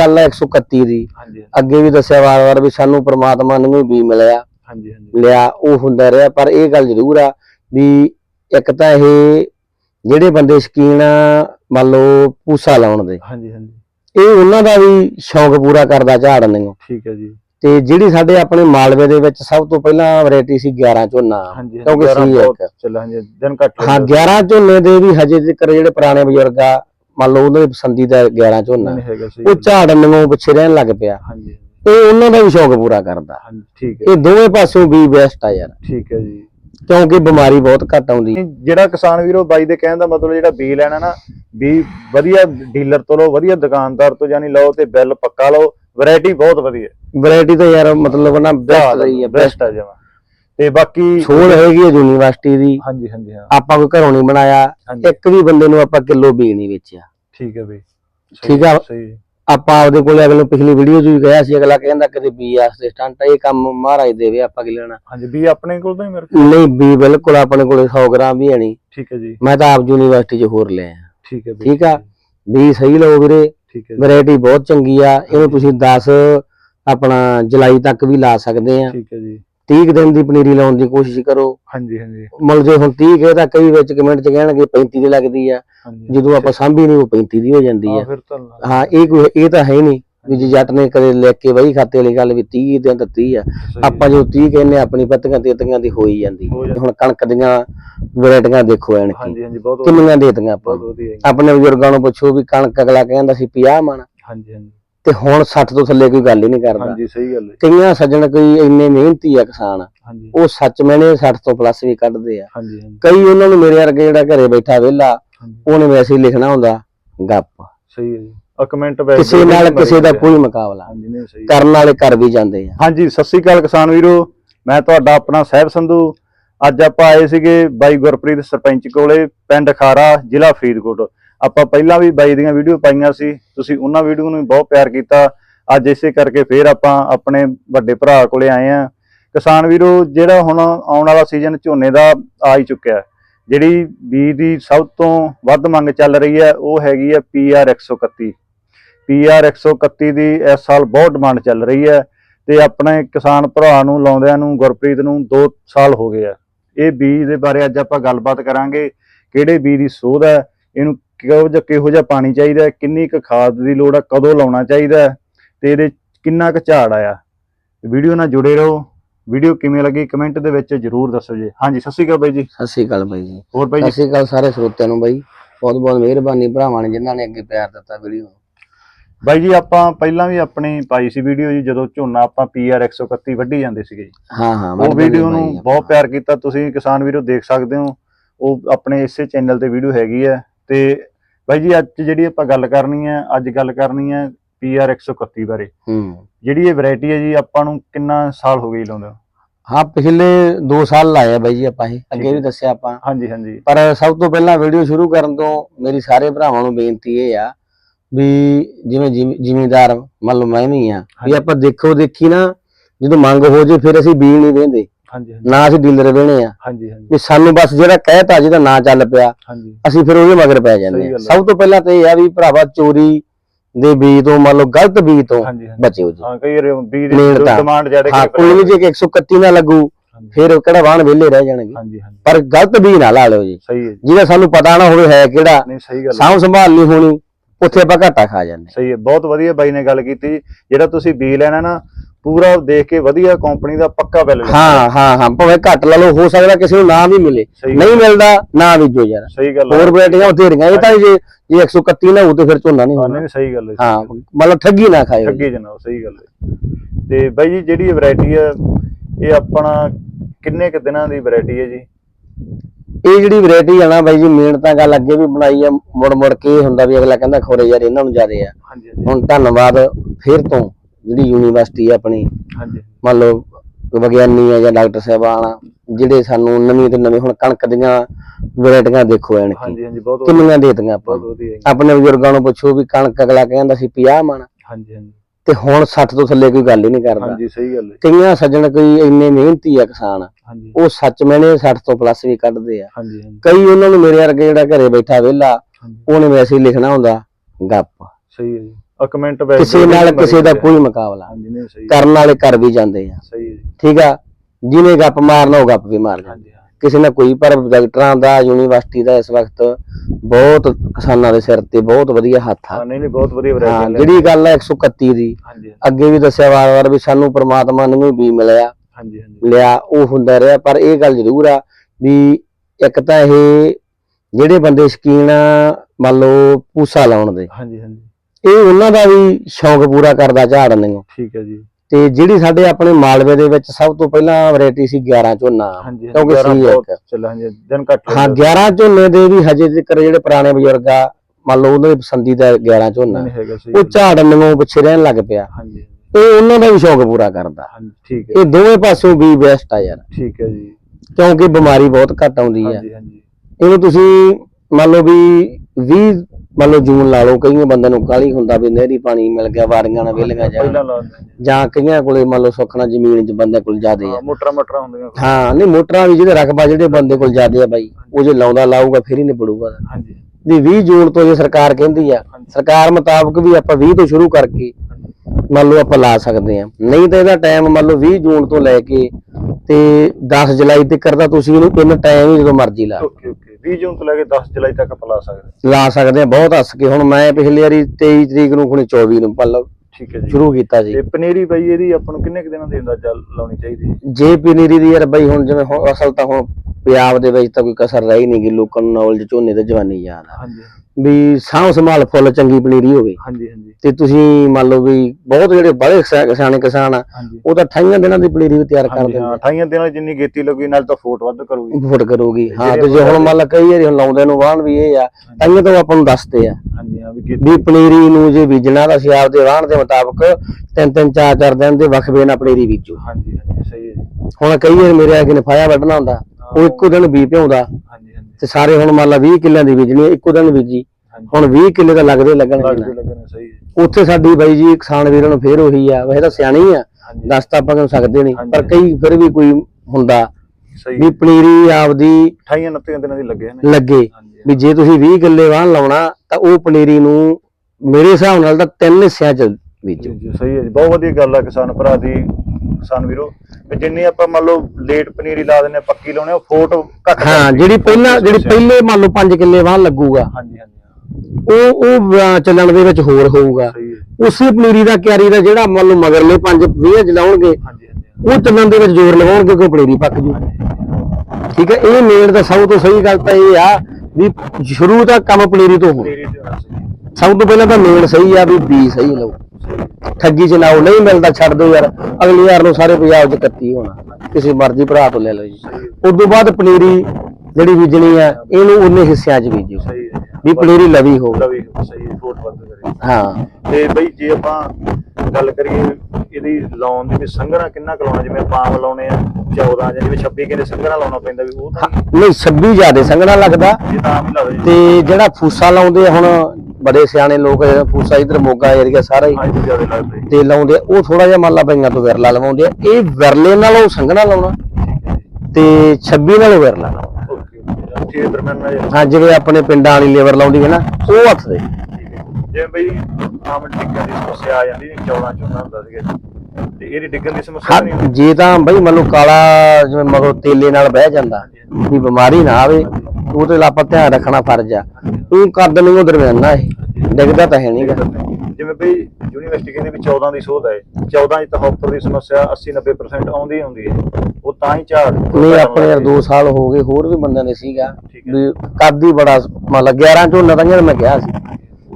ਗੱਲ ਹੈ 131 ਦੀ। ਹਾਂਜੀ ਅੱਗੇ ਵੀ ਦੱਸਿਆ ਵਾਰ-ਵਾਰ ਵੀ ਸਾਨੂੰ ਪ੍ਰਮਾਤਮਾ ਨੂੰ ਵੀ ਬੀ ਮਿਲਿਆ। ਹਾਂਜੀ ਹਾਂਜੀ। ਲਿਆ ਉਹ ਹੁੰਦਾ ਰਿਹਾ। ਪਰ ਇਹ ਗੱਲ ਜ਼ਰੂਰ ਆ ਵੀ ਇੱਕ ਤਾਂ ਇਹ ਜਿਹੜੇ ਬੰਦੇ ਸ਼ਕੀਨ ਮੰਨ ਲਓ ਪੂਸਾ ਲਾਉਣ ਦੇ। ਹਾਂਜੀ ਹਾਂਜੀ। ਇਹ ਉਹਨਾਂ ਦਾ ਵੀ ਸ਼ੌਂਕ ਪੂਰਾ ਕਰਦਾ ਝਾੜਨ ਨੂੰ। ਠੀਕ ਹੈ ਜੀ। ਤੇ ਜਿਹੜੀ ਸਾਡੇ ਆਪਣੇ ਮਾਲਵੇ ਦੇ ਵਿੱਚ ਸਭ ਤੋਂ ਪਹਿਲਾਂ ਵੈਰਾਈਟੀ ਸੀ 11 ਝੋਨਾ। ਕਿਉਂਕਿ ਸੀ ਇੱਕ। ਚੱਲ ਹਾਂਜੀ ਦਿਨ ਘੱਟ ਹਾਂ 11 ਝੋਨੇ ਦੇ ਵੀ ਹਜੇ ਤੱਕ ਜਿਹੜੇ ਪੁਰਾਣੇ ਬਜ਼ੁਰਗ ਆ ਮੰਨ ਲਓ ਉਹਨਾਂ ਦੀ ਪਸੰਦੀਦਾ 11 ਝੋਨਾ ਨਹੀਂ ਹੈਗਾ ਸਹੀ ਉਹ। ਝਾੜਨ ਨੂੰ ਪਿੱਛੇ ਰਹਿਣ ਲੱਗ ਪਿਆ। ਹਾਂਜੀ। ਇਹ ਉਹਨਾਂ ਦਾ ਵੀ ਸ਼ੌਂਕ ਪੂਰਾ ਕਰਦਾ। ਹਾਂਜੀ ਠੀਕ ਹੈ। ਇਹ ਦੋਵੇਂ ਪਾਸਿਓਂ ਵੀ ਬੈਸਟ ਆ ਯਾਰ। ਠੀਕ ਹੈ ਜੀ। ਕਿਉਂਕਿ ਬਿਮਾਰੀ ਬਹੁਤ ਘੱਟ ਆਉਂਦੀ। ਜਿਹੜਾ ਕਿਸਾਨ ਵੀਰੋ ਬਾਈ ਦੇ ਕਹਿਣ ਦਾ ਮਤਲਬ ਜਿਹੜਾ ਬੀ ਲੈਣਾ ਨਾ ਬੀ ਵਧੀਆ ਡੀਲਰ ਤੋਂ ਲਓ ਵਧੀਆ ਦੁਕਾਨਦਾਰ ਤੋਂ ਜਾਨੀ ਲਓ ਤੇ ਬਿੱਲ ਪੱਕਾ ਲਓ ਵੈਰਾਈਟੀ ਬਹੁਤ ਵਧੀਆ। ਵੈਰਾਈਟੀ ਤਾਂ ਯਾਰ ਮਤਲਬ ਨਾ ਬੈਸਟ ਰਹੀ ਹੈ ਬੈਸਟ ਆ ਜਮਾ। ਤੇ ਬਾਕੀ ਛੋੜ ਹੈਗੀ ਹੈ ਯੂਨੀਵਰਸਿਟੀ ਦੀ। ਹਾਂਜੀ ਹਾਂਜੀ ਹਾਂ। ਆਪਾਂ ਕੋਈ ਘਰੋਂ ਨਹੀਂ ਬਣਾਇਆ। ਇੱਕ ਵੀ ਬੰਦੇ ਨੂੰ ਆਪਾਂ ਕਿਲੋ ਬੀ ਨਹੀਂ ਵੇਚਿਆ। ਠੀਕ ਹੈ ਬਈ। ਸਹੀ- ਠੀਕ ਆ। ਸਹੀ। ਆਪਾਂ ਆਪਦੇ ਕੋਲੇ ਅਗਲੇ ਪਿਛਲੀ ਵੀਡੀਓ 'ਚ ਵੀ ਕਿਹਾ ਸੀ ਅਗਲਾ ਕਹਿੰਦਾ ਕਦੇ ਬੀ ਆਸਤੇ ਸਟੰਟ ਇਹ ਕੰਮ ਮਹਾਰਾਜ ਦੇਵੇ ਆਪਾਂ ਕੀ ਲੈਣਾ। ਹਾਂਜੀ ਬੀ ਆਪਣੇ ਕੋਲ ਤਾਂ ਹੀ ਮੇਰੇ ਕੋਲ। ਨਹੀਂ ਬੀ ਬਿਲਕੁਲ ਆਪਣੇ ਕੋਲੇ 100 ਗ੍ਰਾਮ ਵੀ ਹੈ ਨਹੀਂ। ਠੀਕ ਹੈ ਜੀ। ਮੈਂ ਤਾਂ ਆਪ ਯੂਨੀਵਰਸਿਟੀ 'ਚ ਹੋਰ ਲਿਆ। ਠੀਕ ਹੈ ਬਈ। ਠੀਕ ਆ? ਬੀ ਸਹੀ ਲਓ ਵੀਰੇ। ਠੀਕ ਹੈ ਜੀ, ਵੈਰਾਈਟੀ ਬਹੁਤ ਚੰਗੀ ਆ। ਇਹਨੂੰ ਤੁਸੀਂ 10 ਆਪਣਾ ਜੁਲਾਈ ਤੱਕ ਵੀ ਲਾ ਸਕਦੇ ਆ। ਠੀਕ ਹੈ ਜੀ। 30 ਕੁ ਦਿਨ ਦੀ ਪਨੀਰੀ ਲਾਉਣ ਦੀ ਕੋਸ਼ਿਸ਼ ਕਰੋ। ਹਾਂਜੀ ਹਾਂਜੀ। ਮਤਲਬ ਜੇ ਹੁਣ 30 ਕਹੇ ਤਾਂ ਕਈ ਵਿੱਚ ਕਮੈਂਟ 'ਚ ਕਹਿਣਗੇ 35 ਦੀ ਲੱਗਦੀ ਆ। ਹਾਂਜੀ ਜਦੋਂ ਆਪਾਂ ਸਾਂਭੀ ਨਹੀਂ ਉਹ 35 ਦੀ ਹੋ ਜਾਂਦੀ ਹਾਂ ਆ। ਫਿਰ ਤਾਂ ਹਾਂ ਇਹ ਕੋਈ ਇਹ ਤਾਂ ਹੈ ਨਹੀਂ ਵੀ ਜੇ ਜੱਟ ਨੇ ਕਦੇ ਲਿਖ ਕੇ ਵਹੀ ਖਾਤੇ ਵਾਲੀ ਗੱਲ ਵੀ 30 ਦਿਨ ਤਾਂ 30 ਆ। ਸਹੀ ਆਪਾਂ ਜੋ 30 ਕਹਿੰਨੇ ਆਪਣੀ ਪੱਤੀਆਂ ਤੇਤੀਆਂ ਦੀ ਹੋ ਹੀ ਜਾਂਦੀ। ਹੋ ਜਾਂਦੀ। ਹੁਣ ਕਣਕ ਦੀਆਂ ਵੈਰਾਈਟੀਆਂ ਦੇਖੋ ਐਨ ਕੀ ਹਾਂਜੀ ਹਾਂਜੀ ਬਹੁਤ ਵਧੀਆ। ਕਿੰਨੀਆਂ ਦੇਤੀਆਂ ਆਪਾਂ। ਬਹੁਤ ਵਧੀਆ ਜੀ। ਆਪਣੇ ਬਜ਼ੁਰਗਾਂ ਨੂੰ ਪੁੱਛੋ ਵੀ ਕਣਕ ਅਗਲਾ ਕਹਿੰਦਾ ਸੀ 50 ਮਣ। ਹਾਂਜੀ ਹਾਂਜੀ। ਤੇ ਹੁਣ 60 ਤੋਂ ਥੱਲੇ ਕੋਈ ਗੱਲ ਹੀ ਨਹੀਂ ਕਰਦਾ। ਹਾਂਜੀ ਸਹੀ ਗੱਲ ਹੈ। ਕਈਆਂ ਸੱਜਣ ਕੋਈ ਇੰਨੇ ਮਿਹਨਤੀ ਆ ਕਿਸਾਨ ਹਾਂਜੀ। ਉਹ ਸੱਚ ਮੈਨੇ 60 ਤੋਂ ਪਲੱਸ ਵੀ ਕੱਢਦੇ ਆ। ਹਾਂਜੀ ਕਈ ਉਹਨਾਂ ਨੂੰ ਮੇਰੇ ਵਰਗੇ ਜਿਹੜਾ ਘਰੇ ਬੈਠਾ ਵਿਹਲਾ ਉਹਨੇ ਵੈਸੇ ਹੀ ਲਿਖਣਾ ਹੁੰਦਾ ਗੱਪ। ਸਹੀ ਹੈ ਆ ਕਮੈਂਟ ਵੈਸੇ ਕਿਸੇ ਨਾਲ ਕਿਸੇ ਦਾ ਕੋਈ ਮੁਕਾਬਲਾ ਹਾਂਜੀ ਨਹੀਂ ਸਹੀ ਕਰਨ ਵਾਲੇ ਕਰ ਵੀ ਜਾਂਦੇ ਆ। ਹਾਂਜੀ ਸਤਿ ਸ੍ਰੀ ਅਕਾਲ ਕਿਸਾਨ ਵੀਰੋ। ਮੈਂ ਤੁਹਾਡਾ ਆਪਣਾ ਸਾਹਿਬ ਸੰਧੂ। ਅੱਜ ਆਪਾਂ ਆਏ ਸੀਗੇ ਬਾਈ ਗੁਰਪ੍ਰੀਤ ਸਰਪੰਚ ਕੋਲੇ ਪਿੰਡ ਖਾਰਾ ਜ਼ਿਲ੍ਹਾ ਫਰੀਦਕੋਟ। ਆਪਾਂ ਪਹਿਲਾਂ ਵੀ ਬਾਈ ਦੀਆਂ ਵੀਡੀਓ ਪਾਈਆਂ ਸੀ, ਤੁਸੀਂ ਉਹਨਾਂ ਵੀਡੀਓ ਨੂੰ ਵੀ ਬਹੁਤ ਪਿਆਰ ਕੀਤਾ। ਅੱਜ ਇਸੇ ਕਰਕੇ ਫੇਰ ਆਪਾਂ ਆਪਣੇ ਵੱਡੇ ਭਰਾ ਕੋਲੇ ਆਏ ਆ ਕਿਸਾਨ ਵੀਰੋ, ਜਿਹੜਾ ਹੁਣ ਆਉਣ ਵਾਲਾ ਸੀਜ਼ਨ ਝੋਨੇ ਦਾ ਆ ਹੀ ਚੁੱਕਿਆ ਜਿਹੜੀ ਬੀਜ ਦੀ ਸਭ ਤੋਂ ਵੱਧ ਮੰਗ ਚੱਲ ਰਹੀ ਹੈ, ਉਹ ਹੈਗੀ ਹੈ PR 131 PR 131 ਦੀ ਇਸ ਸਾਲ ਬਹੁਤ ਡਿਮਾਂਡ ਚੱਲ ਰਹੀ ਹੈ ਤੇ ਆਪਣੇ ਕਿਸਾਨ ਭਰਾ ਨੂੰ, ਲਾਉਂਦਿਆਂ ਨੂੰ, ਗੁਰਪ੍ਰੀਤ ਨੂੰ 2 ਸਾਲ ਹੋ ਗਏ ਆ। ਇਹ ਬੀਜ ਦੇ ਬਾਰੇ ਅੱਜ ਆਪਾਂ ਗੱਲਬਾਤ ਕਰਾਂਗੇ, ਕਿਹੜੇ ਬੀਜ ਦੀ ਸੋਧ ਹੈ, ਇਹਨੂੰ ਕਿਹੋ ਜਿਹਾ ਕਿਹੋ ਜਿਹਾ ਪਾਣੀ ਚਾਹੀਦਾ ਹੈ ਕਿੰਨੀ ਕੁ ਖਾਦ ਦੀ ਲੋੜ ਹੈ ਕਦੋਂ ਲਾਉਣਾ ਚਾਹੀਦਾ ਹੈ ਤੇ ਇਹਦੇ ਕਿੰਨਾ ਕੁ ਝਾੜ ਆਇਆ। ਵੀਡੀਓ ਨਾਲ ਜੁੜੇ ਰਹੋ। ਵੀਡੀਓ ਕਿਵੇਂ ਲੱਗੀ ਕਮੈਂਟ ਦੇ ਵਿੱਚ ਜਰੂਰ ਦੱਸੋ ਜੀ। ਹਾਂਜੀ ਸਤਿ ਸ਼੍ਰੀ ਅਕਾਲ ਬਾਈ ਜੀ। ਸਤਿ ਸ਼੍ਰੀ ਅਕਾਲ ਬਾਈ ਜੀ। ਹੋਰ ਬਾਈ ਸਤਿ ਜੀ ਸ਼੍ਰੀ ਅਕਾਲ ਸਾਰੇ ਸਰੋਤਿਆਂ ਨੂੰ ਬਾਈ। ਬਹੁਤ ਬਹੁਤ ਮਿਹਰਬਾਨੀ ਭਰਾਵਾਂ ਨੇ ਜਿਨ੍ਹਾਂ ਨੇ ਅੱਗੇ ਪਿਆਰ ਦਿੱਤਾ ਵੀਡੀਓ ਨੂੰ। ਬਾਈ ਜੀ ਆਪਾਂ ਪਹਿਲਾਂ ਵੀ ਆਪਣੀ ਪਾਈ ਸੀ ਵੀਡੀਓ ਜੀ ਜਦੋਂ ਝੋਨਾ ਆਪਾਂ PR 131 ਵੱਢੀ ਜਾਂਦੇ ਸੀਗੇ ਜੀ। ਹਾਂ ਹਾਂ ਉਹ ਵੀਡੀਓ ਨੇ। ਬਹੁਤ ਪਿਆਰ ਕੀਤਾ। ਤੁਸੀਂ ਕਿਸਾਨ ਵੀਰੋ ਦੇਖ ਸਕਦੇ ਹੋ। ਉਹ ਆਪਣੇ ਇਸੇ ਚੈਨਲ ਤੇ ਵੀਡੀਓ ਹੈਗੀ ਹੈ ਤੇ ਬਾਈ ਜੀ ਅੱਜ ਜਿਹੜੀ ਆਪਾਂ ਗੱਲ ਕਰਨੀ ਹੈ ਅੱਜ ਗੱਲ ਕਰਨੀ ਹੈ PR 131 ਬਾਰੇ ਹੂੰ ਜਿਹੜੀ ਇਹ ਵੈਰਾਈਟੀ ਹੈ ਜੀ ਆਪਾਂ ਨੂੰ ਕਿੰਨਾ ਸਾਲ ਹੋ ਗਏ ਲਾਉਂਦੇ? ਹਾਂ ਪਿਛਲੇ 2 ਸਾਲ ਲਾਇਆ ਬਾਈ ਜੀ ਆਪਾਂ ਇਹ ਅੱਗੇ। ਵੀ ਦੱਸਿਆ ਆਪਾਂ ਹਾਂਜੀ ਹਾਂਜੀ ਪਰ ਸਭ ਤੋਂ ਪਹਿਲਾਂ ਵੀਡੀਓ ਸ਼ੁਰੂ ਕਰਨ ਤੋਂ ਮੇਰੀ ਸਾਰੇ ਭਰਾਵਾਂ ਨੂੰ ਬੇਨਤੀ ਇਹ ਆ ਵੀ ਜਿਵੇਂ ਜ਼ਿਮੀਦਾਰ ਮੰਨ ਲਓ ਮੈਂ ਵੀ ਆ ਵੀ। ਆਪਾਂ ਦੇਖੋ ਦੇਖੀ ਨਾ ਜਦੋਂ ਮੰਗ ਹੋ ਜੇ ਫਿਰ ਅਸੀਂ ਬੀਜ ਨਹੀਂ ਵੇਂਦੇ ਹਾਂਜੀ ਹਾਂਜੀ। ਨਾ ਅਸੀਂ ਡੀਲਰ ਵੇਣੇ ਆ। ਹਾਂਜੀ ਹਾਂਜੀ। ਵੀ ਸਾਨੂੰ ਬਸ ਜਿਹੜਾ ਕਹਿਤਾ ਜਿਹਦਾ ਨਾਂ ਚੱਲ ਪਿਆ ਹਾਂਜੀ। ਅਸੀਂ ਫਿਰ ਉਹਦੇ ਮਗਰ ਪੈ ਸਹੀ ਜਾਂਦੇ ਆ। ਗੱਲ। ਸਭ ਤੋਂ ਪਹਿਲਾਂ ਤਾਂ ਇਹ ਆ ਵੀ ਭਰਾਵਾ ਚੋਰੀ ਦੇ ਬੀਜ ਤੋਂ ਮੰਨ ਲਓ ਗਲਤ ਬੀਜ ਤੋਂ ਹਾਂਜੀ ਹਾਂਜੀ। ਬਚਿਓ ਜੀ। ਹਾਂ ਕਈ ਵਾਰ ਬੀਜ Main ਦੀ ਤਾਂ- ਡਿਮਾਂਡ ਜ਼ਿਆਦਾ ਹਾਂ ਕੋਈ ਵੀ ਜੇ 131 ਨਾ ਲੱਗੂ ਹਾਂਜੀ। ਫਿਰ ਉਹ ਕਿਹੜਾ ਵਾਹਣ ਵਿਹਲੇ ਰਹਿ ਜਾਣਗੇ। ਹਾਂਜੀ ਹਾਂਜੀ। ਪਰ ਗਲਤ ਬੀਜ ਨਾ ਲਾ ਲਿਓ ਜੀ। ਸਹੀ ਹੈ ਜੀ। ਜਿਹਦਾ ਸਾਨੂੰ ਪਤਾ ਨਾ ਹੋਵੇ ਹੈ ਕਿਹੜਾ ਨਹੀਂ ਸਹੀ ਗੱਲ ਹੈ ਸਾਂਭ ਸੰਭਾਲ ਨਹੀਂ ਹੋਣੀ ਉੱਥੇ ਆਪਾਂ ਘਾਟਾ ਖਾ ਜਾਂਦੇ। ਸਹੀ ਹੈ ਬਹੁਤ ਵਧੀਆ ਬਾਈ ਨੇ ਗੱਲ ਕੀਤੀ ਜਿਹੜਾ ਤੁਸੀਂ ਬੀਜ ਲੈਣਾ ਨਾ ਪੂਰਾ ਦੇਖ ਕੇ ਵਧੀਆ ਕੰਪਨੀ ਦਾ ਪੱਕਾ ਬਿੱਲ। ਹਾਂ ਹਾਂ ਹਾਂ ਭਾਵੇਂ ਘੱਟ ਲਾ ਲਓ ਹੋ ਸਕਦਾ ਕਿਸੇ ਨੂੰ ਨਾ ਵੀ ਮਿਲੇ। ਸਹੀ ਨਹੀਂ ਮਿਲਦਾ ਨਾ ਬੀਜੋ ਯਾਰ। ਸਹੀ ਗੱਲ ਹੋਰ ਵੈਰਾਈਟੀਆਂ ਬਥੇਰੀਆਂ ਇਹ ਤਾਂ ਜੇ ਜੇ 131 ਨਾ ਤੇ ਫਿਰ ਝੋਨਾ ਨਹੀਂ ਹੋਣਾ ਨਹੀਂ ਸਹੀ ਗੱਲ ਹੈ। ਹਾਂ ਮਤਲਬ ਠੱਗੀ ਨਾ ਖਾਇਓ। ਠੱਗੀ ਜਨਾਬ ਸਹੀ ਗੱਲ ਹੈ। ਤੇ ਬਾਈ ਜੀ ਜਿਹੜੀ ਵੈਰਾਈਟੀ ਹੈ ਇਹ ਆਪਣਾ ਕਿੰਨੇ ਕੁ ਦਿਨਾਂ ਦੀ ਵੈਰਾਈਟੀ ਹੈ ਜੀ? ਇਹ ਜਿਹੜੀ ਵੈਰਾਈਟੀ ਆ ਨਾ ਬਾਈ ਜੀ ਮੇਨ ਤਾਂ ਗੱਲ ਅੱਗੇ ਵੀ ਬਣਾਈ ਆ ਮੁੜ ਮੁੜ ਕੇ ਇਹ ਹੁੰਦਾ ਵੀ ਅਗਲਾ ਕਹਿੰਦਾ ਖੋਰੇ ਯਾਰ ਇਹਨਾਂ ਨੂੰ ਜ਼ਿਆਦੇ ਆ। ਹਾਂਜੀ। ਹੁਣ ਧੰਨਵਾਦ ਫਿਰ ਤੋਂ। ਜਿਹੜੀ ਯੂਨੀਵਰਸਿਟੀ ਆ ਆਪਣੀ ਹਾਂਜੀ। ਮੰਨ ਲਓ ਵਿਗਿਆਨੀ ਆ ਜਾਂ ਡਾਕਟਰ ਸਾਹਿਬਾਨ ਆ ਜਿਹੜੇ ਸਾਨੂੰ ਨਵੀਂ ਤੋਂ ਨਵੀਂ ਹੁਣ ਕਣਕ ਦੀਆਂ ਵੈਰਾਈਟੀਆਂ ਦੇਖੋ ਕੀ। ਹਾਂਜੀ ਹਾਂਜੀ ਬਹੁਤ ਕਿੰਨੀਆਂ ਦੇਤੀਆਂ ਆਪਾਂ। ਬਹੁਤ ਨੂੰ। ਵਧੀਆ ਜੀ। ਆਪਣੇ ਬਜ਼ੁਰਗਾਂ ਨੂੰ ਪੁੱਛੋ ਵੀ ਕਣਕ ਅਗਲਾ ਕਹਿੰਦਾ ਸੀ 50 ਮਣ। ਹਾਂਜੀ ਹਾਂਜੀ। ਤੇ ਹੁਣ 60 ਤੋਂ ਥੱਲੇ ਕੋਈ ਗੱਲ ਹੀ ਨਹੀਂ ਕਰਦਾ। ਹਾਂਜੀ ਸਹੀ ਗੱਲ ਹੈ। ਕਈਆਂ ਸੱਜਣ ਕੋਈ ਇੰਨੇ ਮਿਹਨਤੀ ਆ ਕਿਸਾਨ। ਹਾਂਜੀ। ਉਹ ਸੱਚ ਮੈਨੇ 60 ਤੋਂ ਪਲੱਸ ਵੀ ਕੱਢਦੇ ਆ। ਹਾਂਜੀ ਹਾਂਜੀ। ਕਈ ਉਹਨਾਂ ਨੂੰ ਮੇਰੇ ਵਰਗੇ ਜਿਹੜਾ ਘਰੇ ਬੈਠਾ ਵਿਹਲਾ ਹਾਂਜੀ। ਉਹਨੇ ਵੈਸੇ ਹੀ ਲਿਖਣਾ ਹੁੰਦਾ ਗੱਪ। ਸਹੀ ਹੈ ਜੀ। ਕਮੈਂਟ ਬੈਕ ਕਿਸੇ ਨਾਲ ਕਿਸੇ ਦਾ ਕੋਈ ਮੁਕਾਬਲਾ ਹਾਂਜੀ ਨਹੀਂ ਸਹੀ ਕਰਨ ਵਾਲੇ ਕਰ ਵੀ ਜਾਂਦੇ ਆ। ਸਹੀ। ਠੀਕ ਆ? ਜਿਹਨੇ ਗੱਪ ਮਾਰਨਾ ਉਹ ਗੱਪ ਵੀ ਮਾਰ ਜਾਂਦਾ ਕਿਸੇ ਨਾਲ ਕੋਈ ਪਰ ਡਾਕਟਰਾਂ ਦਾ ਯੂਨੀਵਰਸਿਟੀ ਦਾ ਇਸ ਵਕਤ ਬਹੁਤ ਕਿਸਾਨਾਂ ਦੇ ਸਿਰ ਤੇ ਬਹੁਤ ਵਧੀਆ ਹੱਥ ਆ। ਨਹੀਂ ਨਹੀਂ ਬਹੁਤ ਵਧੀਆ ਵੈਰਾਈਟੀ ਜਿਹੜੀ ਗੱਲ ਹੈ 131 ਦੀ। ਹਾਂਜੀ ਅੱਗੇ ਵੀ ਦੱਸਿਆ ਵਾਰ-ਵਾਰ ਵੀ ਸਾਨੂੰ ਪ੍ਰਮਾਤਮਾ ਨੂੰ ਵੀ ਬੀ ਮਿਲਿਆ। ਹਾਂਜੀ ਹਾਂਜੀ। ਲਿਆ ਉਹ ਹੁੰਦਾ ਰਿਹਾ ਪਰ ਇਹ ਗੱਲ ਜ਼ਰੂਰ ਆ ਵੀ ਇੱਕ ਤਾਂ ਇਹ ਜਿਹੜੇ ਬੰਦੇ ਸ਼ਕੀਨ ਮੰਨ ਲਓ ਪੂਸਾ ਲਾਉਣ ਦੇ। ਹਾਂਜੀ ਹਾਂਜੀ। ਇਹ ਉਹਨਾਂ ਦਾ ਵੀ ਸ਼ੌਂਕ ਪੂਰਾ ਕਰਦਾ ਝਾੜ ਨੂੰ। ਠੀਕ ਹੈ ਜੀ। ਤੇ ਜਿਹੜੀ ਸਾਡੇ ਆਪਣੇ ਮਾਲਵੇ ਦੇ ਵਿੱਚ ਸਭ ਤੋਂ ਪਹਿਲਾਂ ਵੈਰਾਈਟੀ ਸੀ 11 ਝੋਨਾ ਕਿਉਂਕਿ ਸੀ ਇੱਕ। ਚੱਲ ਹਾਂਜੀ ਦਿਨ ਘੱਟ ਹਾਂ ਹੋਏ 11 ਝੋਨੇ ਦੇ ਵੀ ਹਜੇ ਤੱਕ ਜਿਹੜੇ ਪੁਰਾਣੇ ਬਜ਼ੁਰਗ ਆ ਮੰਨ ਲਓ ਉਹਨਾਂ ਦੀ ਪਸੰਦੀਦਾ 11 ਝੋਨਾ ਉਹ ਝਾੜ ਨੂੰ ਪਿੱਛੇ ਰਹਿਣ ਲੱਗ ਪਿਆ। ਹਾਂਜੀ। ਇਹ ਉਹਨਾਂ ਦਾ ਵੀ ਸ਼ੌਂਕ ਪੂਰਾ ਕਰਦਾ। ਹਾਂਜੀ ਠੀਕ ਹੈ। ਇਹ ਦੋਵੇਂ ਪਾਸੋਂ ਵੀ ਬੈਸਟ ਆ ਯਾਰ। ਠੀਕ ਹੈ ਜੀ। ਕਿਉਂਕਿ ਬਿਮਾਰੀ ਬਹੁਤ ਘੱਟ ਆਉਂਦੀ ਆ। ਹਾਂਜੀ ਹਾਂਜੀ। ਇਹਨੂੰ ਤੁਸੀਂ ਮੰਨ ਲਓ ਵੀ 20 ਮੰਨ ਲਓ ਜੂਨ ਲਾ ਲਓ ਕਈਆਂ ਬੰਦਿਆਂ ਨੂੰ ਕਾਲੀ ਹੁੰਦਾ ਵੀ ਨਹਿਰੀ ਪਾਣੀ ਮਿਲ ਗਿਆ ਵਾਰੀਆਂ ਨਾਲ ਪਹਿਲਾਂ ਲਾ ਦਿੰਦੇ ਜੀ। ਜਾਂ ਕਈਆਂ ਕੋਲੇ ਮੰਨ ਲਓ ਸੁੱਖਣਾ ਜ਼ਮੀਨ 'ਚ ਬੰਦੇ ਕੋਲ ਜ਼ਿਆਦੇ ਆ। ਮੋਟਰਾਂ ਮੋਟਰਾਂ ਹੁੰਦੀਆਂ ਹਾਂ ਨਹੀਂ ਮੋਟਰਾਂ ਵੀ ਜਿਹਦੇ ਰਕਬਾ ਜਿਹੜੇ ਬੰਦੇ ਕੋਲ ਜ਼ਿਆਦੇ ਆ ਬਾਈ ਉਹ ਜੇ ਲਾਉਂਦਾ ਲਾਊਗਾ ਫਿਰ ਹੀ ਨਿਬੜੂਗਾ। ਹਾਂਜੀ। ਵੀ 20 ਜੂਨ ਤੋਂ ਜੇ ਸਰਕਾਰ ਕਹਿੰਦੀ ਆ ਸਰਕਾਰ ਮੁਤਾਬਕ ਵੀ ਆਪਾਂ 20 ਤੋਂ ਸ਼ੁਰੂ ਕਰਕੇ ਮੰਨ ਲਓ ਆਪਾਂ ਲਾ ਸਕਦੇ ਆ ਨਹੀਂ ਤਾਂ ਇਹਦਾ ਟਾਈਮ ਮੰਨ ਲਓ 20 ਜੂਨ ਤੋਂ ਲੈ ਕੇ ਤੇ 10 ਜੁਲਾਈ ਤੱਕ ਕਰਦਾ ਤੁਸੀਂ ਇਹਨੂੰ ਤਿੰਨ ਟਾਈਮ ਹੀ ਜਦੋਂ ਮਰਜ਼ੀ ਲਾ। Okay okay. 20 ਜੂਨ ਤੋਂ ਲੈ ਕੇ 10 ਜੁਲਾਈ ਤੱਕ ਆਪਾਂ ਲਾ ਸਕਦੇ ਲਾ ਸਕਦੇ ਆ ਬਹੁਤ ਹੱਸ ਕੇ। ਹੁਣ ਮੈਂ ਪਿਛਲੀ ਵਾਰੀ 23 ਤਰੀਕ ਨੂੰ ਖੁਣੀ 24 ਨੂੰ ਪੱਲ ਠੀਕ ਹੈ ਜੀ। ਸ਼ੁਰੂ ਕੀਤਾ ਸੀ ਤੇ ਪਨੀਰੀ ਬਈ ਇਹਦੀ ਆਪਾਂ ਨੂੰ ਕਿੰਨੇ ਕੁ ਦਿਨਾਂ ਦੀ ਅੰਦਾਜ਼ਾ ਲਾਉਣੀ ਚਾਹੀਦੀ ਜੇ ਪਨੀਰੀ ਦੀ ਯਾਰ ਬਈ ਹੁਣ ਜਿਵੇਂ ਹੁਣ ਅਸਲ ਤਾਂ ਹੁਣ ਪੰਜਾਬ ਦੇ ਵਿੱਚ ਤਾਂ ਕੋਈ ਕਸਰ ਰਹੀ ਨਹੀਂ ਗੀ। ਲੋਕਾਂ ਨੂੰ ਨੌਲੇਜ ਝੋਨੇ ਤੇ ਜਵਾਨੀ ਯਾਦ ਆ। ਹਾਂਜੀ। ਵੀ ਸਾਂਭ ਸੰਭਾਲ ਫੁੱਲ ਚੰਗੀ ਪਨੀਰੀ ਹੋਵੇ। ਹਾਂਜੀ ਹਾਂਜੀ। ਤੇ ਤੁਸੀਂ ਮੰਨ ਲਓ ਵੀ ਬਹੁਤ ਜਿਹੜੇ ਬੜੇ ਕਿਸਾਨ ਕਿਸਾਨ ਆ ਹਾਂਜੀ। ਉਹ ਤਾਂ 28 ਦਿਨਾਂ ਦੀ ਪਨੀਰੀ ਵੀ ਤਿਆਰ ਕਰ ਹਾਂਜੀ ਦਿੰਦੇ ਹਾਂ 28 ਦਿਨਾਂ ਦੀ ਜਿੰਨੀ ਗੇਤੀ ਲੱਗੀ ਨਾਲ ਤਾਂ ਫੋਟ ਵੱਧ ਕਰੂਗੀ। ਫੁੱਟ ਕਰੂਗੀ ਹਾਂ ਤੇ ਜੇ ਹੁਣ ਮੰਨ ਲਾ ਕਈ ਵਾਰੀ ਹੁਣ ਲਾਉਂਦੇ ਨੂੰ ਵਾਹਣ ਵੀ ਇਹ ਆ ਤਾਂ ਉਹ ਆਪਾਂ ਨੂੰ ਦੱਸਦੇ ਆ ਹਾਂਜੀ ਹਾਂ ਵੀ ਪਨੀਰੀ ਨੂੰ ਜੇ ਬੀਜਣਾ ਤਾਂ ਅਸੀਂ ਆਪਦੇ ਵਾਹਣ ਦੇ ਮੁਤਾਬਕ ਤਿੰਨ ਤਿੰਨ ਚਾਰ ਚਾਰ ਦਿਨ ਦੇ ਵਕਫੇ ਨਾਲ ਪਨੀਰੀ ਬੀਜੋ। ਹਾਂਜੀ ਹਾਂਜੀ ਸਹੀ ਹੈ ਹੁਣ ਕਈ ਵਾਰ ਮੇਰੇ ਆਗੇ ਨੇ ਫਾਇਆ ਵੱਢਣਾ ਹੁੰਦਾ ਉਹ ਇੱਕੋ ਦਿਨ ਬੀ ਹਾਂਜੀ ਤੇ ਸਾਰੇ ਹੁਣ ਮੰਨ ਲਾ 20 ਕਿੱਲਿਆਂ ਦੀ ਬੀਜਣੀ ਆ, ਇੱਕੋ ਦਿਨ ਬੀਜੀ। ਹੁਣ 20 ਕਿੱਲੇ ਤਾਂ ਲੱਗਦੇ ਲੱਗਣਗੇ ਲੱਗਦੇ ਨਾ। ਲੱਗਣੇ ਸਹੀ ਹੈ ਉੱਥੇ ਸਾਡੀ ਬਾਈ ਜੀ ਕਿਸਾਨ ਵੀਰਾਂ ਨੂੰ ਫੇਰ ਉਹੀ ਆ ਵੈਸੇ ਤਾਂ ਸਿਆਣੀ ਆ ਹਾਂਜੀ। ਦੱਸ ਤਾਂ ਆਪਾਂ ਨੂੰ ਸਕਦੇ ਨਹੀਂ ਹਾਂਜੀ। ਪਰ ਕਈ ਫਿਰ ਵੀ ਕੋਈ ਹੁੰਦਾ ਸਹੀ ਵੀ ਪਨੀਰੀ ਆਪਦੀ 28 29 ਦਿਨਾਂ ਦੀ ਲੱਗੇ ਨੇ। ਲੱਗੇ ਹਾਂਜੀ ਵੀ ਜੇ ਤੁਸੀਂ 20 ਕਿੱਲੇ ਵਾਹਣ ਲਾਉਣਾ ਤਾਂ ਉਹ ਪਨੀਰੀ ਨੂੰ ਮੇਰੇ ਹਿਸਾਬ ਨਾਲ ਤਾਂ ਤਿੰਨ ਹਿੱਸਿਆਂ ਚ ਬੀਜੋ। ਜੀ ਜੀ ਸਹੀ ਹੈ ਜੀ। ਬਹੁਤ ਵਧੀਆ ਗੱਲ ਆ ਕਿਸਾਨ ਭਰਾ ਦੀ ਕਿਸਾਨ ਵੀਰੋ। ਵੀ ਜਿੰਨੀ ਆਪਾਂ ਮੰਨ ਲਓ ਲੇਟ ਪਨੀਰੀ ਲਾ ਆ ਪੱਕੀ ਲਾਉਣੇ ਉਹ ਫੋਟ ਘੱਟ ਹਾਂ ਕਰਦੀ ਜਿਹੜੀ। ਪਹਿਲਾਂ ਜਿਹੜੀ ਪਹਿਲੇ ਮੰਨ ਲਓ 5 ਕਿੱਲੇ ਵਾਹਣ ਲੱਗੂਗਾ। ਹਾਂਜੀ ਹਾਂਜੀ। ਉਹ ਉਹ ਚੱਲਣ ਦੇ ਵਿੱਚ ਹੋਰ ਹੋਊਗਾ। ਉਸੇ ਪਨੀਰੀ ਦਾ ਕਿਆਰੀ ਦਾ ਜਿਹੜਾ ਮੰਨ ਲਓ ਮਗਰਲੇ 5 20 ਚ ਲਾਉਣਗੇ ਹਾਂਜੀ ਹਾਂਜੀ। ਉਹ ਚੱਲਣ ਦੇ ਵਿੱਚ ਜ਼ੋਰ ਲਗਾਉਣਗੇ ਕੋਈ ਪਨੀਰੀ ਪੱਕ ਜੂ। ਠੀਕ ਹੈ ਇਹ ਮੇਨ ਤਾਂ ਸਭ ਤੋਂ ਸਹੀ ਗੱਲ ਤਾਂ ਇਹ ਆ ਵੀ ਸ਼ੁਰੂ ਤਾਂ ਕੰਮ ਪਨੀਰੀ ਤੋਂ ਹੋ ਸਭ ਤੋਂ ਪਹਿਲਾਂ ਤਾਂ ਮੇਨ ਸਹੀ ਆ ਵੀ ਬੀ ਸਹੀ ਲਓ। ਠੱਗੀ ਚ ਲਾਓ ਨਹੀਂ ਮਿਲਦਾ ਛੱਡ ਦਿਓ ਯਾਰ ਅਗਲੀ ਵਾਰ ਨੂੰ ਸਾਰੇ ਪੰਜਾਬ ਚ ਕੱਤੀ ਹੋਣਾ। ਕਿਸੇ ਮਰਜ਼ੀ ਭਰਾ ਤੋਂ ਲੈ ਲਓ ਜੀ। ਉਸ ਤੋਂ ਬਾਅਦ ਪਨੀਰੀ ਜਿਹੜੀ ਬੀਜਣੀ ਆ ਇਹਨੂੰ ਉਹਨੇ ਹਿੱਸਿਆਂ ਚ ਬੀਜੋ ਸਹੀ ਵੀ ਪਨੀਰੀ ਲਵੀ ਹੋਵੇ ਲਵੀ ਸਹੀ ਹੈ ਵੱਧ ਕਰੇ। ਹਾਂ। ਤੇ ਬਈ ਜੇ ਆਪਾਂ ਗੱਲ ਕਰੀਏ ਇਹਦੀ ਲਾਉਣ ਦੀ ਵੀ ਸੰਘਣਾ ਕਿੰਨਾ ਕੁ ਲਾਉਣਾ ਜਿਵੇਂ ਪਾਮ ਲਾਉਣੇ ਆ 14 ਜਾਂ ਜਿਵੇਂ 26 ਕਹਿੰਦੇ ਸੰਘਣਾ ਲਾਉਣਾ ਪੈਂਦਾ ਵੀ ਉਹ ਤਾਂ ਨਹੀਂ 26 ਜ਼ਿਆਦੇ ਸੰਘਣਾ ਲੱਗਦਾ। ਇਹ ਤਾਂ ਆਮ ਹੀ ਲੱਗਦਾ ਜੀ ਤੇ ਜਿਹੜਾ ਫੂਸਾ ਲਾਉਂਦੇ ਆ ਹੁਣ ਬੜੇ ਸਿਆਣੇ ਲੋਕ ਫੂਸਾ ਇਧਰ ਮੋਗਾ ਏਰੀਆ ਸਾਰਾ ਹੀ। ਹਾਂ ਇਹ ਜ਼ਿਆਦਾ ਲੱਗਦਾ। ਜੀ ਤੇ ਲਾਉਂਦੇ ਆ, ਉਹ ਥੋੜਾ ਜਿਹਾ ਮੰਨ ਲਾ ਪਈਆਂ ਤੋਂ ਵਿਰਲਾ ਲਵਾਉਂਦੇ ਆ। ਇਹ ਵਿਰਲੇ ਨਾਲੋਂ ਸੰਘਣਾ ਲਾਉਣਾ। ਤੇ 26 ਨਾਲੋਂ ਵਿਰਲਾ ਲਾਉਣਾ। ਦਰਮਿਆਨ ਜਿਹਾ। ਹਾਂ ਜਿਵੇਂ ਆਪਣੇ ਪਿੰਡਾਂ ਵਾਲੀ ਲੇਬਰ ਲਾਉਂਦੀ ਹੈ ਨਾ ਉਹ ਹੱਥ ਦੇ। ਠੀਕ ਹੈ ਜਿਵੇਂ ਬਈ ਆਮ ਡਿੱਗਣ ਦੀ ਸਮੱਸਿਆ ਆ ਜਾਂਦੀ ਹੈ ਚੌਲਾਂ ਚੋਂ ਹੁੰਦਾ ਸੀਗਾ। ਤੇ ਇਹਦੀ ਡਿੱਗਣ ਦੀ ਸਮੱਸਿਆ ਹੁੰਦੀ। ਜੇ ਤਾਂ ਬਈ ਮੰਨ ਲਓ ਕਾਲਾ ਜਿਵੇਂ ਮਗਰੋਂ ਤੇਲੇ ਨਾਲ ਬਹਿ ਜਾਂਦਾ ਵੀ ਬਿਮਾਰੀ ਨਾ ਆਵੇ ਉਹ ਤੇ ਆਪਾਂ ਧਿਆਨ ਰੱਖਣਾ ਫਰਜ਼ ਆ। ਉਹ ਕੱਦ ਨਹੀਂ ਉਹ ਦਰਮਿਆਨਾ ਇਹ ਡਿੱਗਦਾ ਤਾਂ ਹੈ ਨਹੀਂਗਾ ਜਿਵੇਂ ਬਈ ਯੂਨੀਵਰਸਿਟੀ ਕਹਿੰਦੀ ਵੀ 14 ਦੀ ਸੋਧ ਹੈ 14 ਚ ਤਾਂ ਹੌਪਰ ਦੀ ਸਮੱਸਿਆ 80 90% ਆਉਂਦੀ ਹੀ ਹੁੰਦੀ ਹੈ ਉਹ ਤਾਂ ਹੀ ਝਾੜ ਨਹੀਂ ਆਪਣੇ ਯਾਰ 2 ਸਾਲ ਹੋ ਗਏ ਹੋਰ ਵੀ ਬੰਦਿਆਂ ਦੇ ਸੀਗਾ। ਵੀ ਕੱਦ ਹੀ ਬੜਾ ਮੰਨ ਲਾ 11 ਝੋਨਾ ਤਾਂ ਯਾਰ ਮੈਂ ਕਿਹਾ ਸੀ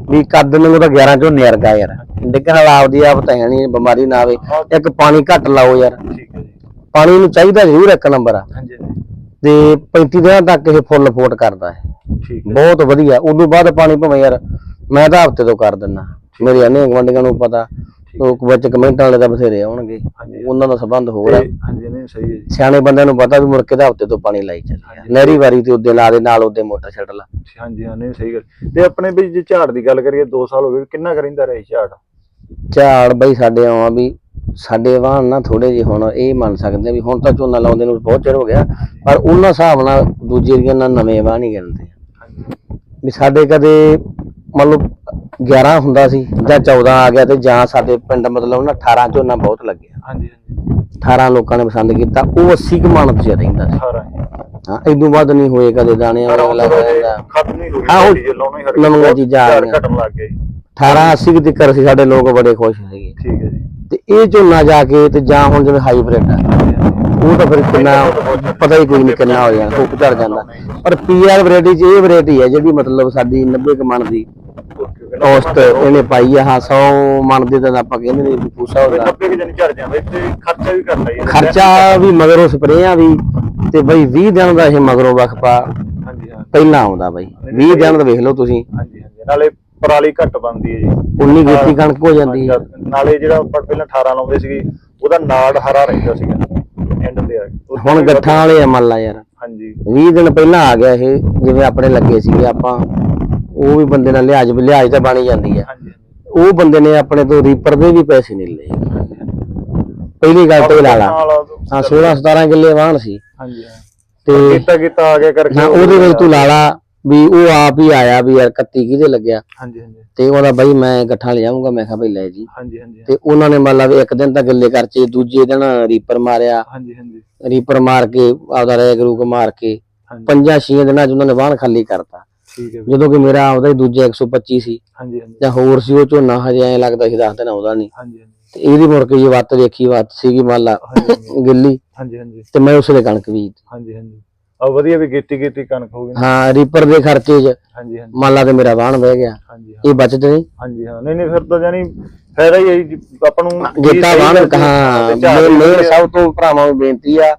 ਵੀ ਕੱਦ ਨੂੰ ਤਾਂ 11 ਝੋਨੇ ਵਰਗਾ ਯਾਰ ਡਿੱਗਣ ਵਾਲਾ ਆਪਦੀ ਆਪ ਤਾਂ ਹੈ ਨਹੀਂ ਬਿਮਾਰੀ ਨਾ ਆਵੇ ਇੱਕ ਪਾਣੀ ਘੱਟ ਲਾਓ ਯਾਰ। ਠੀਕ ਹੈ ਜੀ। ਪਾਣੀ ਨੂੰ ਚਾਹੀਦਾ ਜ਼ਰੂਰ ਇੱਕ ਨੰਬਰ ਆ। ਹਾਂਜੀ ਤੇ 35 ਦਿਨਾਂ ਤੱਕ ਇਹ ਫੁੱਲ ਫੋਟ ਕਰਦਾ ਹੈ। ਠੀਕ ਹੈ। ਬਹੁਤ ਵਧੀਆ ਉਦੋਂ ਬਾਅਦ ਪਾਣੀ ਭਾਵੇਂ ਯਾਰ ਮੈਂ ਤਾਂ ਹਫ਼ਤੇ ਤੋਂ ਕਰ ਦਿੰਦਾ ਮੇਰੇ ਅਨੇ ਗਵੰਡੀਆਂ ਨੂੰ ਪਤਾ ਲੋਕ ਵਿੱਚ ਕਮੈਂਟਾਂ ਵਾਲੇ ਤਾਂ ਬਥੇਰੇ ਆਉਣਗੇ ਉਹਨਾਂ ਦਾ ਸਬੰਧ ਹੋਰ ਤੇ ਹਾਂਜੀ ਨਹੀਂ ਸਹੀ ਹੈ ਜੀ। ਸਿਆਣੇ ਬੰਦਿਆਂ ਨੂੰ ਪਤਾ ਵੀ ਮੁਰਕੇ ਦਾ ਹਫ਼ਤੇ ਤੋਂ ਪਾਣੀ ਲਾਈ ਚੱਲਿਆ ਨਹਿਰੀ ਵਾਰੀ ਤੇ ਉਹਦੇ ਲਾ ਦੇ ਨਾਲ ਉਹਦੇ ਮੋਟਰ ਛੱਡ ਲਾ ਹਾਂਜੀ ਹਾਂ ਨਹੀਂ ਸਹੀ ਗੱਲ। ਤੇ ਆਪਣੇ ਵੀ ਜੇ ਝਾੜ ਦੀ ਗੱਲ ਕਰੀਏ 2 ਸਾਲ ਹੋ ਗਏ ਕਿੰਨਾ ਕਰਿੰਦਾ ਰਿਹਾ ਝਾੜ? ਝਾੜ ਬਈ ਸਾਡੇ ਆਵਾਂ ਵੀ ਸਾਡੇ ਵਾਹਨ ਨਾ ਥੋੜੇ ਜਿਹੇ ਹੁਣ ਇਹ ਮੰਨ ਸਕਦੇ ਆ ਵੀ ਹੁਣ ਤਾਂ ਝੋਨਾ ਲਾਉਂਦੇ ਨੂੰ ਬਹੁਤ ਚਿਰ ਹੋ ਗਿਆ ਪਰ ਉਹਨਾਂ ਹਿਸਾਬ ਨਾਲ ਦੂਜੇ ਦੀਆਂ ਨਾਲ ਨਵੇਂ ਵਾਹ ਨਹੀਂ ਗਿਣਦੇ। ਹਾਂਜੀ। ਵੀ ਸਾਡੇ ਕਦੇ ਮੰਨ ਲਓ 11 ਹੁੰਦਾ ਸੀ ਜਾਂ 14 ਆ ਗਿਆ ਤੇ ਜਾਂ ਸਾਡੇ ਪਿੰਡ ਮਤਲਬ ਨਾ 18 ਝੋਨਾ ਬਹੁਤ ਲੱਗਿਆ। ਹਾਂਜੀ ਹਾਂਜੀ। 18 ਲੋਕਾਂ ਨੇ ਪਸੰਦ ਕੀਤਾ ਉਹ 80 ਕੁ ਮਣ ਚ ਰਹਿੰਦਾ ਸੀ। 18 ਹਾਂ ਇਦੋਂ ਵੱਧ ਨਹੀਂ ਹੋਏ ਕਦੇ ਦਾਣੇ ਵਾਲਾ ਖਤਮ ਨਹੀਂ ਹੋ ਹਾਂ, ਉਹ ਜੀ ਲਾਉਣਾ ਹੀ ਹਟ ਨਵੀਆਂ ਚੀਜ਼ਾਂ ਆ ਗਈਆਂ। ਘਟਣ ਲੱਗ ਗਏ। 18 80 ਦੇ ਕਰ ਸੀ ਸਾਡੇ ਲੋਕ ਬੜੇ ਖੁਸ਼ ਸੀਗੇ। ਠੀਕ ਹੈ ਜੀ। ਤੇ ਇਹ ਝੋਨਾ ਜਾ ਕੇ ਤੇ ਜਾਂ ਹੁਣ ਜਿਵੇਂ ਹਾਈਬ੍ਰਿਡ ਆ ਉਹ ਤਾਂ ਫਿਰ ਕਿੰਨਾ ਪਤਾ ਹੀ ਕੋਈ ਨਹੀਂ ਕਿੰਨਾ ਹੋ ਜਾਣਾ ਹੁੱਕ ਝੜ ਜਾਂਦਾ। ਪਰ ਪੀਆਰ ਵੈਰਾਈਟੀ ਚ ਇਹ ਵੈਰਾਈਟੀ ਹੈ ਜਿਹੜੀ ਮਤਲਬ ਸਾਡੀ 90 ਕੁ ਮਣ ਦੀ ਔਸਤ ਇਹਨੇ ਪਾਈ ਆ ਹਾਂ 100 ਮਣ ਦੇ ਤਾਂ ਆਪਾਂ ਕਹਿੰਦੇ ਨੇ ਵੀ ਪੂਸਾ ਹੁੰਦਾ। 90 ਕਿ ਜਨ ਝੜ ਜਾਂਦਾ ਇੱਥੇ ਖਰਚਾ ਵੀ ਕਰਦਾ ਜੀ ਖਰਚਾ ਵੀ ਮਗਰੋਂ ਸਪਰੇਆਂ ਵੀ ਤੇ ਬਈ 20 ਦਿਨ ਦਾ ਇਹ ਮਗਰੋਂ ਵਕਫਾ ਹਾਂਜੀ ਹਾਂ ਪਹਿਲਾਂ ਆਉਂਦਾ ਬਈ। 20 ਦਿਨ ਦਾ ਵੇਖ ਲਓ ਤੁਸੀਂ। ਹਾਂਜੀ ਹਾਂਜੀ। ਨਾਲੇ ਪਰਾਲੀ ਘੱਟ ਬਣਦੀ ਹੈ ਜੀ। 19 ਗੇਤੀ ਕਣਕ ਹੋ ਜਾਂਦੀ ਹੈ। ਨਾਲੇ ਜਿਹੜਾ ਆਪਾਂ ਪਹਿਲਾਂ 18 ਲਾਉਂਦੇ ਸੀਗੇ ਉਹਦਾ ਨਾੜ ਹਰਾ ਰਹਿੰਦਾ ਸੀਗਾ ਐਂਡ ਤੇ। ਹੁਣ ਗੱਠਾਂ ਵਾਲੇ ਆ ਮੰਨ ਲਾ ਯਾਰ। ਹਾਂਜੀ। 20 ਦਿਨ ਪਹਿਲਾਂ ਆ ਗਿਆ ਇਹ ਜਿਵੇਂ ਆਪਣੇ ਲੱਗੇ ਸੀਗੇ ਆਪਾਂ। ਉਹ ਵੀ ਬੰਦੇ ਨਾਲ ਲਿਹਾਜ਼ ਲਿਹਾਜ਼ ਤਾਂ ਬਣੀ ਜਾਂਦੀ ਹੈ। ਹਾਂਜੀ ਉਹ ਬੰਦੇ ਨੇ ਆਪਣੇ ਤੋਂ ਰੀਪਰ ਦੇ ਵੀ ਪੈਸੇ ਨਹੀਂ ਲਏ। ਪਹਿਲੀ ਗੱਲ ਤੇ ਲਾ ਲਾ। ਹਾਂ 16 17 ਕਿੱਲੇ ਵਾਹਣ ਸੀ। ਹਾਂਜੀ ਹਾਂ। ਤੇ ਕੀਤਾ ਕੀਤਾ ਆ ਗਿਆ ਕਰਕੇ ਹਾਂ ਉਹਦੇ ਵਿੱਚ ਤੂੰ ਲਾ ਲਾ ਵੀ ਉਹ ਆਪ ਹੀ ਆਇਆ ਵੀ ਯਾਰ 31 ਕਿਹਦੇ ਲੱਗਿਆ। ਹਾਂਜੀ ਹਾਂਜੀ। ਤੇ ਉਹਦਾ ਬਾਈ ਮੈਂ ਗੱਠਾਂ ਲੈ ਜਾਊਂਗਾ ਮੈਂ ਕਿਹਾ ਬਈ ਲੈ ਜੀ। ਹਾਂਜੀ ਹਾਂਜੀ ਤੇ ਉਹਨਾਂ ਨੇ ਮੰਨ ਲਾ ਵੀ ਇੱਕ ਦਿਨ ਤਾਂ ਗੱਲੇ ਕਰਚੇ ਦੂਜੇ ਦਿਨ ਰੀਪਰ ਮਾਰਿਆ। ਹਾਂਜੀ ਹਾਂਜੀ। ਰੀਪਰ ਮਾਰ ਕੇ ਆਪਦਾ ਰੈਗ ਰੂਕ ਮਾਰ ਕੇ ਪੰਜਾਂ ਛੇ ਦਿਨਾਂ ਚ ਉਹਨਾਂ ਨੇ ਵਾਹਣ ਖਾਲੀ ਕਰਤਾ। ਠੀਕ ਹੈ। ਜਦੋਂ ਕਿ ਮੇਰਾ ਆਪਦਾ ਹੀ ਦੂਜਾ 125 ਸੀ ਹਾਂਜੀ ਹਾਂਜੀ। ਜਾਂ ਹੋਰ ਸੀ ਉਹ ਝੋਨਾ ਹਜੇ ਐ ਲੱਗਦਾ ਸੀ 10 ਦਿਨ ਆਉਂਦਾ ਨਹੀਂ। ਹਾਂਜੀ ਹਾਂਜੀ। ਤੇ ਇਹਦੀ ਮੁੜ ਕੇ ਜੀ ਵੱਤ ਦੇਖੀ ਵੱਤ ਸੀਗੀ ਮੰਨ ਲਾ ਗਿੱਲੀ। ਹਾਂਜੀ ਹਾਂਜੀ। ਤੇ ਮੈਂ ਉਸਲੇ ਕਣਕ ਬੀਜ। ਹਾਂਜੀ ਹਾਂਜੀ। ਆ ਵਧੀਆ ਵੀ ਗੇਤੀ ਗੇਤੀ ਕਣਕ ਹੋ ਗਈ। ਹਾਂ ਰੀਪਰ ਦੇ ਖਰਚੇ 'ਚ ਹਾਂਜੀ ਹਾਂਜੀ। ਮੰਨ ਲਾ ਤੇ ਮੇਰਾ ਵਾਹਣ ਬਹਿ ਗਿਆ। ਹਾਂਜੀ ਹਾਂ। ਇਹ ਬਚਤ ਨਹੀਂ। ਹਾਂਜੀ ਹਾਂ। ਨਹੀਂ ਨਹੀਂ ਫਿਰ ਤਾਂ ਜਾਨੀ ਫਾਇਦਾ ਹੀ ਹੈ ਜੀ। ਆਪਾਂ ਨੂੰ ਗੀਤਾ ਵਾਹਣ ਕਹਾ ਮੇਰੇ ਸਭ ਤੋਂ ਭਰਾਵਾਂ ਨੂੰ ਬੇਨਤੀ ਆ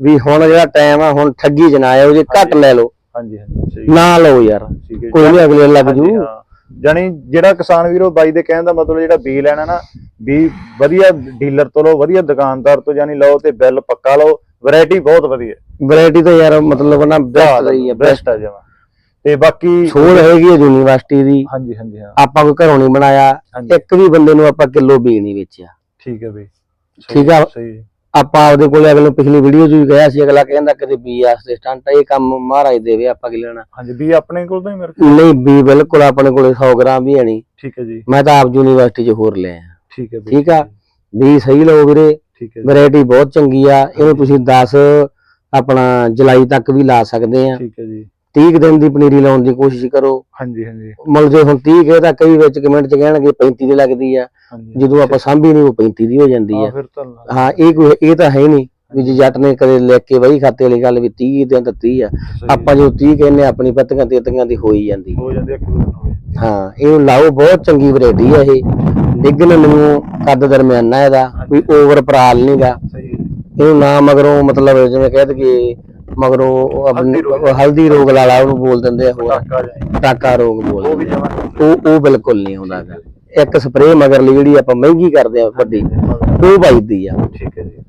ਵੀ ਹੁਣ ਜਿਹੜਾ ਟਾਈਮ ਆ ਹੁਣ ਠੱਗੀ ਜਨਾਇਓ ਜੇ ਘੱਟ ਲੈ ਲਓ। ਹਾਂਜੀ ਹਾਂਜੀ ਸਹੀ ਨਾ ਲਓ ਯਾਰ ਠੀਕ ਹੈ ਕੋਈ ਨਹੀਂ ਅਗਲੇ ਲੱਗ ਹਾਂਜੀ, ਜੂ। ਹਾਂ। ਜਾਣੀ ਜਿਹੜਾ ਕਿਸਾਨ ਵੀਰੋ ਬਾਈ ਦੇ ਕਹਿਣ ਦਾ ਮਤਲਬ ਜਿਹੜਾ ਬੀ ਲੈਣਾ ਨਾ ਵੀ ਵਧੀਆ ਡੀਲਰ ਤੋਂ ਲਓ ਵਧੀਆ ਦੁਕਾਨਦਾਰ ਤੋਂ ਜਾਨੀ ਲਓ ਤੇ ਬਿੱਲ ਪੱਕਾ ਲਓ ਵੈਰਾਈਟੀ ਬਹੁਤ ਵਧੀਆ। ਵੈਰਾਈਟੀ ਤਾਂ ਯਾਰ ਮਤਲਬ ਨਾ ਬੈਸਟ ਰਹੀ ਹੈ ਬੈਸਟ ਆ ਜਮਾ। ਤੇ ਬਾਕੀ ਛੋੜ ਹੈਗੀ ਹੈ ਯੂਨੀਵਰਸਿਟੀ ਦੀ। ਹਾਂਜੀ ਹਾਂਜੀ ਹਾਂ। ਆਪਾਂ ਕੋਈ ਘਰੋਂ ਨਹੀਂ ਬਣਾਇਆ। ਇੱਕ ਵੀ ਬੰਦੇ ਨੂੰ ਆਪਾਂ ਕਿਲੋ ਬੀ ਨਹੀਂ ਵੇਚਿਆ। ਠੀਕ ਹੈ ਬਈ। ਠੀਕ ਆ। ਸਹੀ। ਆਪਾਂ ਆਪਦੇ ਕੋਲੇ ਅਗਲੇ ਪਿਛਲੀ ਵੀਡੀਓ 'ਚ ਵੀ ਗਿਆ ਸੀ ਅਗਲਾ ਕਹਿੰਦਾ ਕਦੇ ਬੀ ਸਟੰਟ ਇਹ ਕੰਮ ਮਹਾਰਾਜ ਦੇਵੇ ਆਪਾਂ ਕੀ ਲੈਣਾ। ਹਾਂਜੀ ਵੀ ਆਪਣੇ ਕੋਲ ਤਾਂ ਹੀ ਮੇਰੇ ਕੋਲ? ਨਹੀਂ ਬੀ ਬਿਲਕੁਲ ਆਪਣੇ ਕੋਲੇ 100 ਗ੍ਰਾਮ ਵੀ ਹੈ ਨਹੀਂ। ਠੀਕ ਹੈ ਜੀ। ਮੈਂ ਤਾਂ ਆਪ ਯੂਨੀਵਰਸਿਟੀ 'ਚ ਹੋਰ ਲਿਆ। ਠੀਕ ਹੈ ਠੀਕ ਆ? ਬੀ ਸਹੀ ਲਓ ਵੀਰੇ। ਠੀਕ ਹੈ ਵੈਰਾਈਟੀ ਬਹੁਤ ਚੰਗੀ ਆ। ਇਹਨੂੰ ਤੁਸੀਂ 10 ਆਪਣਾ ਜੁਲਾਈ ਤੱਕ ਵੀ ਲਾ ਸਕਦੇ ਆ। ਠੀਕ ਹੈ ਜੀ। 30 ਕੁ ਦਿਨ ਦੀ ਪਨੀਰੀ ਲਾਉਣ ਦੀ ਕੋਸ਼ਿਸ਼ ਕਰੋ। ਹਾਂਜੀ ਹਾਂਜੀ। ਮਤਲਬ ਜੇ ਹੁਣ 30 ਕਹੇ ਤਾਂ ਕਈ ਵਿੱਚ ਕਮੈਂਟ 'ਚ ਕਹਿਣਗੇ 35 ਦੀ ਲੱਗਦੀ ਆ। ਜਦੋਂ ਆਪਾਂ ਸਾਂਭੀ ਨਹੀਂ ਉਹ 35 ਦੀ ਹੋ ਜਾਂਦੀ ਹਾਂ ਫਿਰ ਤਾਂ ਹਾਂ ਇਹ ਕੋਈ ਇਹ ਤਾਂ ਹੈ ਨਹੀਂ ਵੀ ਜੇ ਜੱਟ ਨੇ ਕਦੇ ਲਿਖ ਕੇ ਵਹੀ ਖਾਤੇ ਵਾਲੀ ਗੱਲ ਵੀ 30 ਦਿਨ ਤਾਂ 30 ਆ ਆਪਾਂ ਜੋ 30 ਕਹਿੰਨੇ ਆਪਣੀ ਪੱਤੀਆਂ ਤੇਤੀਆਂ ਦੀ ਹੋਈ ਜਾਂਦੀ। ਹੋ ਜਾਂਦੇ ਹੋ ਜਾਂਦੇ ਹਾਂ ਇਹਨੂੰ ਲਾਓ ਬਹੁਤ ਚੰਗੀ ਵੈਰਾਈਟੀ ਆ ਇਹ। ਡਿੱਗਣ ਨੂੰ ਕੱਦ ਦਰਮਿਆਨਾ ਇਹਦਾ ਕੋਈ ਓਵਰ ਪਰਾਲ ਨਹੀਂਗਾ ਸਹੀ ਹੈ। ਜੀ। ਇਹਨੂੰ ਨਾ ਮਗਰੋਂ ਮਤਲਬ ਜਿਵੇਂ ਕਹਿ ਦਈਏ ਮਗਰੋਂ ਹਲਦੀ ਰੋਗ। ਲਾਲਾ ਉਹਨੂੰ ਬੋਲ ਦਿੰਦੇ ਆ ਹੋਰ। ਟਾਕਾ ਰੋਗ ਬੋਲ ਉਹ ਉਹ ਉਹ ਬਿਲਕੁਲ ਨਹੀਂ ਗਾ। ਇੱਕ ਸਪਰੇਅ ਮਗਰਲੀ ਜਿਹੜੀ ਆਪਾਂ ਮਹਿੰਗੀ ਕਰਦੇ ਆ ਵੱਡੀ ਉਹ ਵੱਜਦੀ ਆ। ਠੀਕ ਹੈ ਜੀ।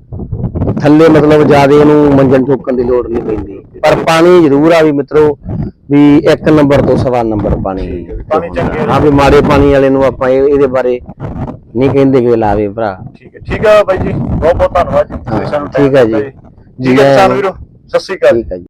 ਥੱਲੇ ਮਤਲਬ ਜ਼ਿਆਦਾ ਇਹਨੂੰ ਮੰਜਨ ਠੋਕਣ ਦੀ ਲੋੜ ਨਹੀਂ ਪੈਂਦੀ। ਪਰ ਪਾਣੀ ਜ਼ਰੂਰ ਆ ਵੀ ਮਿੱਤਰੋ ਵੀ ਇੱਕ ਨੰਬਰ ਤੋਂ ਸਵਾ ਨੰਬਰ ਪਾਣੀ। ਪਾਣੀ ਚੰਗੇ ਹਾਂ ਵੀ ਮਾੜੇ ਪਾਣੀ ਵਾਲੇ ਨੂੰ ਆਪਾਂ ਇਹ- ਇਹਦੇ ਬਾਰੇ ਨਹੀਂ ਕਹਿੰਦੇ ਕਿ ਲਾਵੇ ਭਰਾ। ਠੀਕ ਹੈ। ਠੀਕ ਹੈ ਬਾਈ ਜੀ ਬਹੁਤ ਬਹੁਤ ਧੰਨਵਾਦ ਜੀ। ਠੀਕ ਹੈ ਜੀ। ਕਿਸਾਨ ਵੀਰੋ ਸਤਿ ਸ਼੍ਰੀ ਅਕਾਲ। ਜੀ।